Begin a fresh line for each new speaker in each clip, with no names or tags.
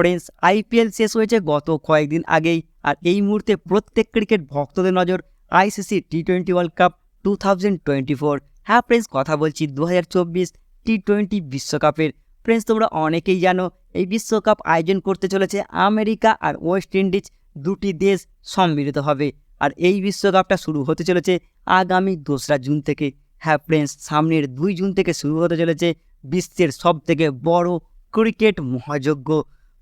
Friends IPL শেষ হয়েছে গত কয়েকদিন আগেই। আর এই মুহূর্তে প্রত্যেক ক্রিকেট ভক্তদের নজর ICC T twenty world cup two thousand twenty four হ্যাঁ ফ্রেন্ডস, কথা বলছি দু হাজার চব্বিশ টি টোয়েন্টি বিশ্বকাপের। ফ্রেন্ডস, তোমরা অনেকেই জানো, এই বিশ্বকাপ আয়োজন করতে চলেছে আমেরিকা আর ওয়েস্ট ইন্ডিজ দুটি দেশ সম্মিলিত হবে। আর এই বিশ্বকাপটা শুরু হতে চলেছে আগামী দোসরা জুন থেকে। হ্যাঁ ফ্রেন্ডস, সামনের দুই জুন থেকে শুরু হতে চলেছে বিশ্বের সব থেকে বড় ক্রিকেট মহাযজ্ঞ।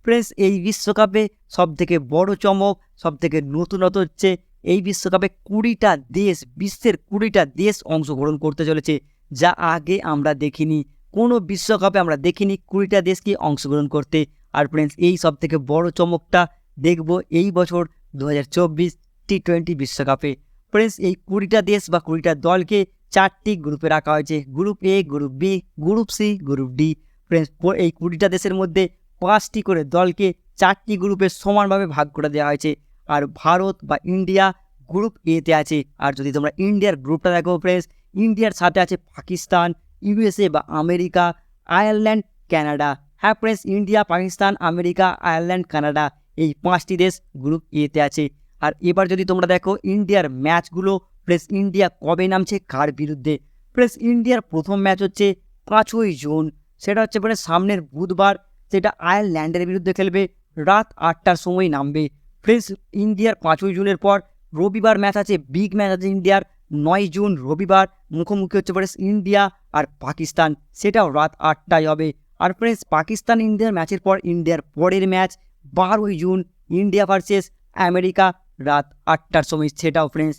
ফ্রেন্ডস এই বিশ্বকাপে সব থেকে বড় চমক সব থেকে নতুনত হচ্ছে এই বিশ্বকাপে কুড়িটা দেশ, বিশ্বের কুড়িটা দেশ অংশগ্রহণ করতে চলেছে, যা আগে আমরা দেখিনি। কোনো বিশ্বকাপে আমরা দেখিনি কুড়িটা দেশকে অংশগ্রহণ করতে। আর ফ্রেন্ডস এই সব থেকে বড় চমকটা দেখব এই বছর দু হাজার চব্বিশ টি টোয়েন্টি বিশ্বকাপে। ফ্রেন্ডস এই কুড়িটা দেশ বা কুড়িটা দলকে চারটি গ্রুপে রাখা হয়েছে। Group A group B group C group D friends এই কুড়িটা দেশের মধ্যে পাঁচটি করে দলকে চারটি গ্রুপে সমানভাবে ভাগ করে দেওয়া হয়েছে। আর ভারত বা ইন্ডিয়া গ্রুপ এতে আছে। আর যদি তোমরা ইন্ডিয়ার গ্রুপটা দেখো ফ্রেন্ডস ইন্ডিয়ার সাথে আছে পাকিস্তান ইউএসএ বা আমেরিকা আয়ারল্যান্ড কানাডা হ্যাঁ friends India, Pakistan, America Ireland Canada এই পাঁচটি দেশ গ্রুপ এতে আছে। আর এবার যদি তোমরা দেখো ইন্ডিয়ার ম্যাচগুলো প্রেস ইন্ডিয়া কবে নামছে, কার বিরুদ্ধে? প্রেস ইন্ডিয়ার প্রথম ম্যাচ হচ্ছে পাঁচই জুন। সেটা হচ্ছে মানে সামনের বুধবার সেটা আয়ারল্যান্ডের বিরুদ্ধে খেলবে। রাত আটটার সময় নামবে। ফ্রেন্স ইন্ডিয়ার পাঁচই জুনের পর রবিবার ম্যাচ আছে। বিগ ম্যাচ আছে ইন্ডিয়ার নয় জুন রবিবার। মুখোমুখি হচ্ছে পরে ইন্ডিয়া আর পাকিস্তান। সেটাও রাত আটটায় হবে। আর ফ্রেন্স পাকিস্তান ইন্ডিয়ার ম্যাচের পর ইন্ডিয়ার পরের ম্যাচ বারোই জুন। ইন্ডিয়া ভার্সেস আমেরিকা রাত আটটার সময়। সেটাও ফ্রেন্স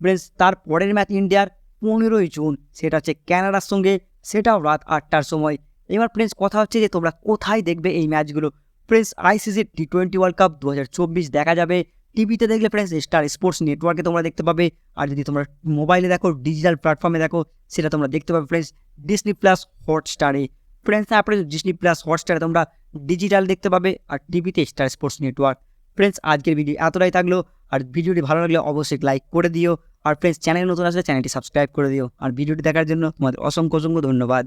ফ্রেন্স তার পরের ম্যাচ ইন্ডিয়ার পনেরোই জুন। সেটা হচ্ছে ক্যানাডার সঙ্গে। সেটাও রাত আটটার সময়। এবার ফ্রেন্ডস কথা হচ্ছে যে তোমরা কোথায় দেখবে এই ম্যাচগুলো friends ICC T twenty world cup দু দেখা যাবে। টিভিতে দেখলে ফ্রেন্ডস স্টার স্পোর্টস নেটওয়ার্কে তোমরা দেখতে পাবে। আর যদি তোমরা মোবাইলে দেখো ডিজিটাল প্ল্যাটফর্মে দেখো, সেটা তোমরা দেখতে পাবে ফ্রেন্ডস ডিসনি প্লাস হটস্টারে ফ্রেন্ডস তারপরে ডিসনি প্লাস হটস্টারে তোমরা ডিজিটাল দেখতে পাবে আর টিভিতে স্টার স্পোর্টস নেটওয়ার্ক ফ্রেন্ডস আজকের ভিডিও এতটাই থাকল। আর ভিডিওটি ভালো লাগলে অবশ্যই লাইক করে দিও। আর ফ্রেন্ডস চ্যানেল নতুন আসলে চ্যানেলটি সাবস্ক্রাইব করে দিও। আর ভিডিওটি দেখার জন্য তোমাদের অসংখ্য অসংখ্য ধন্যবাদ।